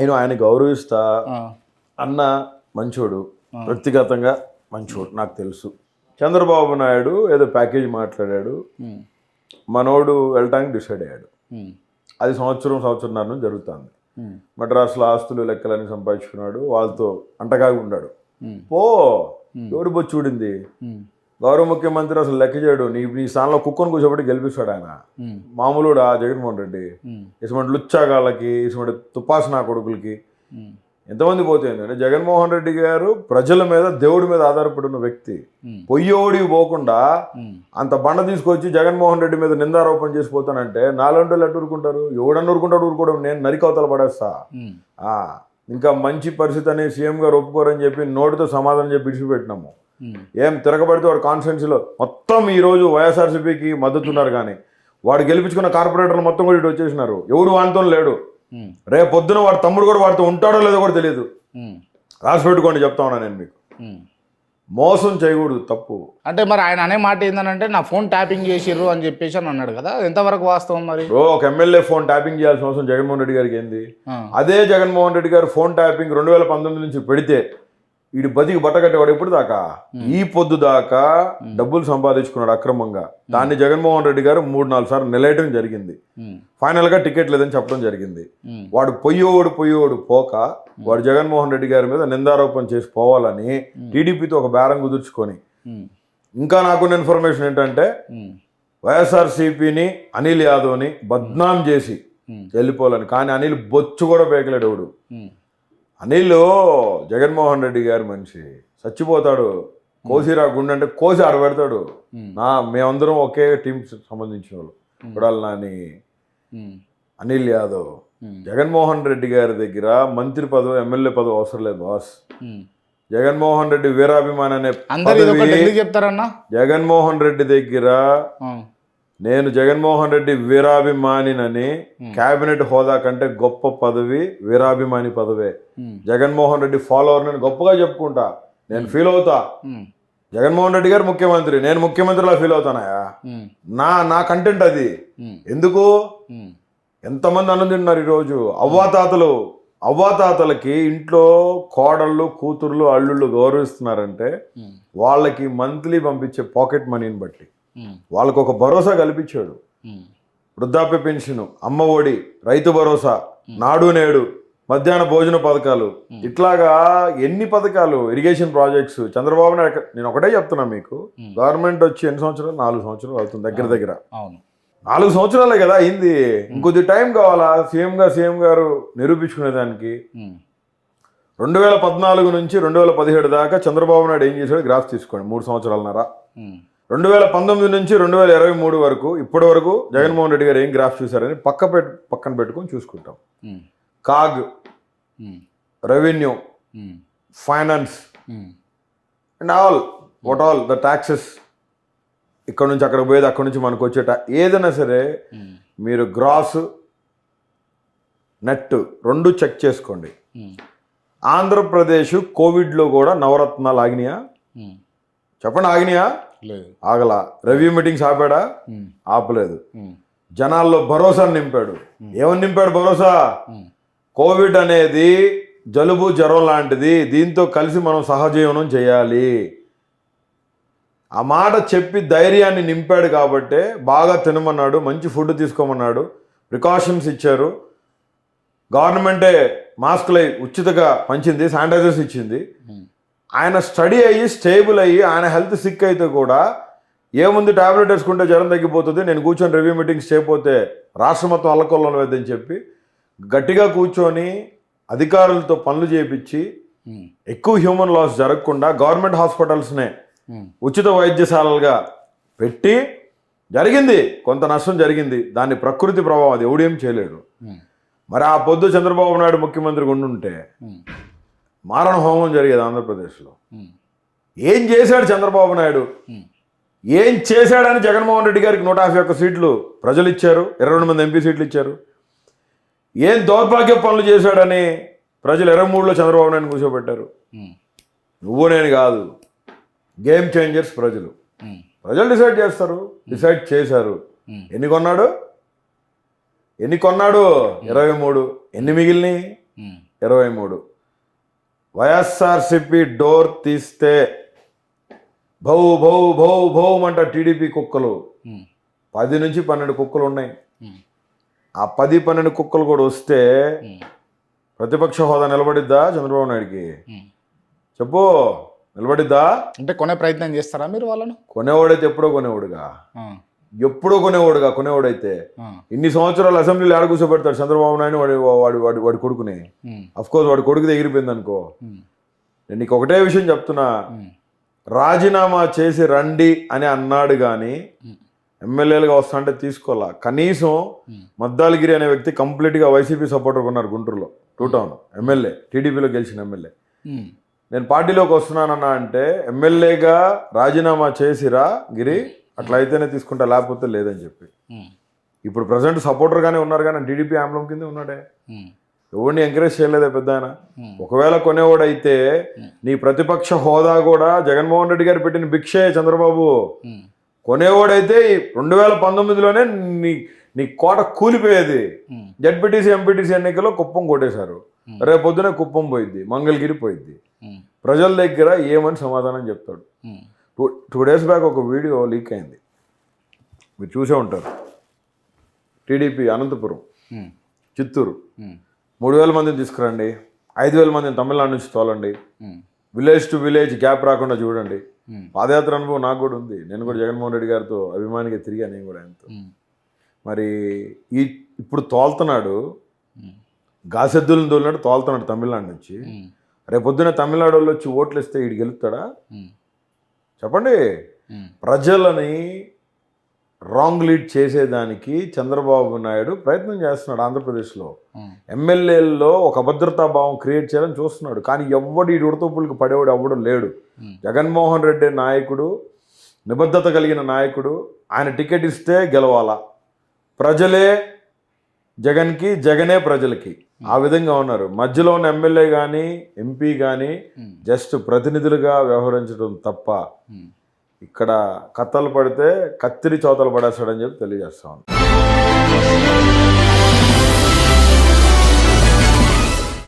నేను ఆయన గౌరవిస్తా అన్న మంచోడు వ్యక్తిగతంగా మంచోడు నాకు తెలుసు. చంద్రబాబు నాయుడు ఏదో ప్యాకేజ్ మాట్లాడాడు. మనోడు వెళ్ళటానికి డిసైడ్ అయ్యాడు. అది సంవత్సరం సంవత్సరంన్నర జరుగుతుంది. మద్రాసులో ఆస్తులు లెక్కలని సంపాదించుకున్నాడు. వాళ్ళతో అంటకాగి ఉన్నాడు పో ఎవడు బొచ్చుడింది ఉమ్, గౌరవ ముఖ్యమంత్రి అసలు లెక్క చేయడు. నీ నీ స్థానంలో కుక్కను కూర్చోబెట్టి గెలిపిస్తాడు ఆయన. మామూలుడా జగన్మోహన్ రెడ్డి. ఇటువంటి లుచ్చాగాళ్ళకి ఇటువంటి తుపాసనా కొడుకులకి. ఎంతమంది పోతుంది అంటే జగన్మోహన్ రెడ్డి గారు ప్రజల మీద దేవుడి మీద ఆధారపడి ఉన్న వ్యక్తి. ఉమ్, పొయ్యోడికి పోకుండా అంత బండ తీసుకొచ్చి జగన్మోహన్ రెడ్డి మీద నిందారోపణ చేసిపోతానంటే నాలుగు ఎట్టు ఊరుకుంటారు? ఎవడన్నా ఊరుకుంటాడు ఊరుకోవడం నేను నరికవతల పడేస్తా. ఇంకా మంచి పరిస్థితి అని సీఎం గారు ఒప్పుకోరని చెప్పి నోటితో సమాధానం చెప్పి ఇడిచిపెట్టినాము ఉమ్, ఏం తిరగబడితే వాడు కాన్స్టిట్యున్సీలో మొత్తం ఈరోజు వైఎస్ఆర్సీపీకి మద్దతున్నారు కానీ వాడు గెలిపించుకున్న కార్పొరేటర్లు మొత్తం కూడా ఇటు వచ్చేసినారు. ఎవడు వానితో లేడు. ఉమ్, రేపు పొద్దున వాడు తమ్ముడు కూడా వాడితో ఉంటాడో లేదో కూడా తెలియదు ఉమ్, రాసి పెట్టుకోండి చెప్తా ఉన్నా నేను మీకు. మోసం చేయకూడదు తప్పు. అంటే మరి ఆయన అనే మాట ఏంటంటే నా ఫోన్ ట్యాపింగ్ చేసిర్రు అని చెప్పేసి అని అన్నాడు కదా. ఎంతవరకు వాస్తవం మరి? బ్రో ఒక ఎమ్మెల్యే ఫోన్ ట్యాపింగ్ చేయాల్సిన అవసరం జగన్మోహన్ రెడ్డి గారికి ఏంది? అదే జగన్మోహన్ రెడ్డి గారు ఫోన్ ట్యాపింగ్ రెండు వేల పంతొమ్మిది నుంచి పెడితే వీడి బతికి బట్టకట్టేవాడు ఎప్పుడు దాకా? ఈ పొద్దు దాకా డబ్బులు సంపాదించుకున్నాడు అక్రమంగా. దాన్ని జగన్మోహన్ రెడ్డి గారు మూడు నాలుగు సార్లు నిలయటం జరిగింది. ఫైనల్గా టికెట్ లేదని చెప్పడం జరిగింది. వాడు పొయ్యోడు పొయ్యోడు పోక వాడు జగన్మోహన్ రెడ్డి గారి మీద నిందారోపణ చేసి పోవాలని టీడీపీతో ఒక బేరం కుదుర్చుకొని. ఇంకా నాకున్న ఇన్ఫర్మేషన్ ఏంటంటే వైఎస్ఆర్సీపీని అనిల్ యాదవ్ని బద్నాం చేసి వెళ్ళిపోవాలని. కానీ అనిల్ బొచ్చు కూడా పేకలేడు అనిల్ జగన్మోహన్ రెడ్డి గారి మనిషి. చచ్చిపోతాడు. కోసిరా గుండె అంటే కోసి ఆడబెడతాడు నా మేమందరం ఒకే టీం సంబంధించిన వాళ్ళు. కొడాలి నాని అనిల్ యాదవ్. జగన్మోహన్ రెడ్డి గారి దగ్గర మంత్రి పదవి ఎమ్మెల్యే పదవి అవసరం లేదు బాస్. జగన్మోహన్ రెడ్డి వీరాభిమాన్ అనే చెప్తారన్నా? జగన్మోహన్ రెడ్డి దగ్గర నేను జగన్మోహన్ రెడ్డి వీరాభిమానినని కేబినెట్ హోదా కంటే గొప్ప పదవి వీరాభిమాని పదవే. ఉమ్, జగన్మోహన్ రెడ్డి ఫాలోవర్ నేను గొప్పగా చెప్పుకుంటా. నేను ఫీల్ అవుతా. ఉమ్, జగన్మోహన్ రెడ్డి గారు ముఖ్యమంత్రి. నేను ముఖ్యమంత్రిలా ఫీల్ అవుతానయా నా నా కంటెంట్ అది. ఎందుకు? ఎంతమంది అన్నం తింటున్నారు ఈరోజు? అవ్వాతాతలు. అవ్వాతాతలకి ఇంట్లో కోడళ్ళు కూతుర్లు అల్లుళ్ళు గౌరవిస్తున్నారంటే వాళ్ళకి మంత్లీ పంపించే పాకెట్ మనీని బట్టి. వాళ్ళకు ఒక భరోసా కల్పించాడు. వృద్ధాప్య పెన్షన్ అమ్మ ఒడి రైతు భరోసా నాడు నేడు మధ్యాహ్న భోజన పథకాలు. ఇట్లాగా ఎన్ని పథకాలు ఇరిగేషన్ ప్రాజెక్ట్స్ చంద్రబాబు నాయుడు నేను ఒకటే చెప్తున్నా మీకు. గవర్నమెంట్ వచ్చి ఎన్ని సంవత్సరాలు? నాలుగు సంవత్సరాలు అవుతుంది దగ్గర దగ్గర. నాలుగు సంవత్సరాలే కదా అయింది. ఇంకొద్ది టైం కావాలా? సీఎం గా సీఎం గారు నిరూపించుకునేదానికి. ఉమ్, రెండు వేల పద్నాలుగు నుంచి రెండు వేల పదిహేడు దాకా చంద్రబాబు నాయుడు ఏం చేశాడు? గ్రాఫ్ తీసుకోండి. మూడు సంవత్సరాలన్నర. రెండు వేల పంతొమ్మిది నుంచి రెండు వేల ఇరవై మూడు వరకు ఇప్పటి వరకు జగన్మోహన్ రెడ్డి గారు ఏం గ్రాఫ్ చూశారని పక్క పెట్టు పక్కన పెట్టుకొని చూసుకుంటాం. CAG revenue finance and all what all the taxes ఇక్కడ నుంచి అక్కడికి పోయేది అక్కడ నుంచి మనకు వచ్చే ta- ఏదైనా సరే మీరు గ్రాస్ నెట్ రెండు చెక్ చేసుకోండి. ఆంధ్రప్రదేశ్ కోవిడ్లో కూడా నవరత్నాలు ఆగినాయా? చెప్పండి ఆగినాయా? ఆగలా. Review meetings ఆపాడా? ఆపలేదు. జనాల్లో భరోసాను నింపాడు. ఏమని నింపాడు భరోసా? కోవిడ్ అనేది జలుబు జ్వరం లాంటిది. దీంతో కలిసి మనం సహజీవనం చేయాలి. ఆ మాట చెప్పి ధైర్యాన్ని నింపాడు కాబట్టే బాగా తినమన్నాడు మంచి ఫుడ్ తీసుకోమన్నాడు. ప్రికాషన్స్ ఇచ్చారు. గవర్నమెంటే మాస్కులు ఉచితంగా పంచింది శానిటైజర్స్ ఇచ్చింది. ఆయన స్టడీ అయ్యి స్టేబుల్ అయ్యి ఆయన హెల్త్ సిక్ అయితే కూడా ఏముంది టాబ్లెట్ వేసుకుంటే జ్వరం తగ్గిపోతుంది నేను కూర్చొని రివ్యూ మీటింగ్స్ చేయకపోతే రాష్ట్రం మొత్తం అల్లకొల్లం వేద్దని చెప్పి గట్టిగా కూర్చొని అధికారులతో పనులు చేయించి ఎక్కువ హ్యూమన్ లాస్ జరగకుండా గవర్నమెంట్ హాస్పిటల్స్నే ఉచిత వైద్యశాలలుగా పెట్టి జరిగింది. కొంత నష్టం జరిగింది. దాన్ని ప్రకృతి ప్రభావం అది ఎవడేం చేయలేడు. మరి ఆ పొద్దు చంద్రబాబు నాయుడు ముఖ్యమంత్రిగా ఉండుంటే మారణ హోమం జరిగేది ఆంధ్రప్రదేశ్లో. ఏం చేశాడు చంద్రబాబు నాయుడు? ఏం చేశాడని జగన్మోహన్ రెడ్డి గారికి నూట యాభై ఒక్క సీట్లు ప్రజలు ఇచ్చారు ఇరవై రెండు మంది ఎంపీ సీట్లు ఇచ్చారు. ఏం దౌర్భాగ్య పనులు చేశాడని ప్రజలు ఇరవై మూడులో చంద్రబాబు నాయుడు కూర్చోబెట్టారు. నువ్వు నేను కాదు. గేమ్ చేంజర్స్ ప్రజలు. ప్రజలు డిసైడ్ చేస్తారు డిసైడ్ చేశారు. ఎన్ని కొన్నాడు? ఎన్ని కొన్నాడు? ఇరవై మూడు. ఎన్ని మిగిలినాయి? ఇరవై మూడు. వైఎస్ఆర్సిపి డోర్ తీస్తే భౌ భౌ భౌ భౌ అంట టీడీపీ కుక్కలు. పది నుంచి పన్నెండు కుక్కలు ఉన్నాయి. ఆ పది పన్నెండు కుక్కలు కూడా వస్తే ప్రతిపక్ష హోదా నిలబడిద్దా చంద్రబాబు నాయుడికి. చెప్పు నిలబడిద్దా? అంటే కొనే ప్రయత్నం చేస్తారా మీరు వాళ్ళను? కొనేవాడైతే ఎప్పుడో కొనేవాడుగా. ఎప్పుడో కొనేవాడుగా కొనేవాడైతే. ఇన్ని సంవత్సరాలు అసెంబ్లీలో ఆడ కూర్చోబెడతాడు చంద్రబాబు నాయుడు వాడి వాడి వాడి వాడి కొడుకుని. కోర్స్ వాడి కొడుకు ఎగిరిపోయింది అనుకో. నేను నీకు ఒకటే విషయం చెప్తున్నా. రాజీనామా చేసి రండి అని అన్నాడు కానీ ఎమ్మెల్యేలుగా వస్తాంటే తీసుకోవాలా? కనీసం మద్దాలగిరి అనే వ్యక్తి కంప్లీట్గా వైసీపీ సపోర్టర్ ఉన్నారు గుంటూరులో టూ టౌన్ ఎమ్మెల్యే టీడీపీలో గెలిచిన ఎమ్మెల్యే. నేను పార్టీలోకి వస్తున్నానన్నా అంటే ఎమ్మెల్యేగా రాజీనామా చేసిరా గిరి? అట్లా అయితేనే తీసుకుంటా లేకపోతే లేదని చెప్పి. ఇప్పుడు ప్రజెంట్ సపోర్టర్గానే ఉన్నారు కానీ టీడీపీ ఆంబలం కింద ఉన్నాడే. ఎవరిని ఎంకరేజ్ చేయలేదే పెద్ద ఆయన. ఒకవేళ కొనేవాడైతే నీ ప్రతిపక్ష హోదా కూడా జగన్మోహన్ రెడ్డి గారు పెట్టిన భిక్షే చంద్రబాబు. కొనేవాడైతే రెండు వేల పంతొమ్మిదిలోనే నీ నీ కోట కూలిపోయేది. జడ్పీటీసీ ఎంపీటీసీ ఎన్నికల్లో కుప్పం కొట్టేశారు. రేపు పొద్దున కుప్పం పోయిద్ది మంగళగిరి పోయిద్ది. ప్రజల దగ్గర ఏమని సమాధానం చెప్తాడు? టూ టూ డేస్ బ్యాక్ ఒక వీడియో లీక్ అయింది. మీరు చూసే ఉంటారు. టీడీపీ అనంతపురం చిత్తూరు. మూడు వేల మందిని తీసుకురండి. ఐదు వేల మందిని తమిళనాడు నుంచి తోలండి. విలేజ్ టు విలేజ్ గ్యాప్ రాకుండా చూడండి. పాదయాత్ర అనుభవం నాకు కూడా ఉంది. నేను కూడా జగన్మోహన్ రెడ్డి గారితో అభిమానిగా తిరిగాను నేను కూడా ఆయనతో. మరి ఈ ఇప్పుడు తోలుతున్నాడు. గాసెద్దులను తోలినట్టు తోలుతున్నాడు తమిళనాడు నుంచి. రేపొద్దున తమిళనాడు వాళ్ళు వచ్చి ఓట్లు ఇస్తే ఈడు గెలుస్తాడా? చెప్పండి. ప్రజలని రాంగ్ లీడ్ చేసేదానికి చంద్రబాబు నాయుడు ప్రయత్నం చేస్తున్నాడు ఆంధ్రప్రదేశ్లో. ఎమ్మెల్యేల్లో ఒక అభద్రతా భావం క్రియేట్ చేయాలని చూస్తున్నాడు. కానీ ఎవ్వడు ఈ ఉడతపులకు పడేవాడు ఎవ్వడు లేడు. జగన్మోహన్ రెడ్డి నాయకుడు నిబద్ధత కలిగిన నాయకుడు ఆయన టికెట్ ఇస్తే గెలవాలా? ప్రజలే జగన్కి జగనే ప్రజలకి. ఆ విధంగా ఉన్నారు. మధ్యలో ఉన్న ఎమ్మెల్యే కానీ ఎంపీ కానీ జస్ట్ ప్రతినిధులుగా వ్యవహరించడం తప్ప. ఇక్కడ కత్తలు పడితే కత్తిరి చోతలు పడేస్తాడని చెప్పి తెలియజేస్తా ఉన్నాను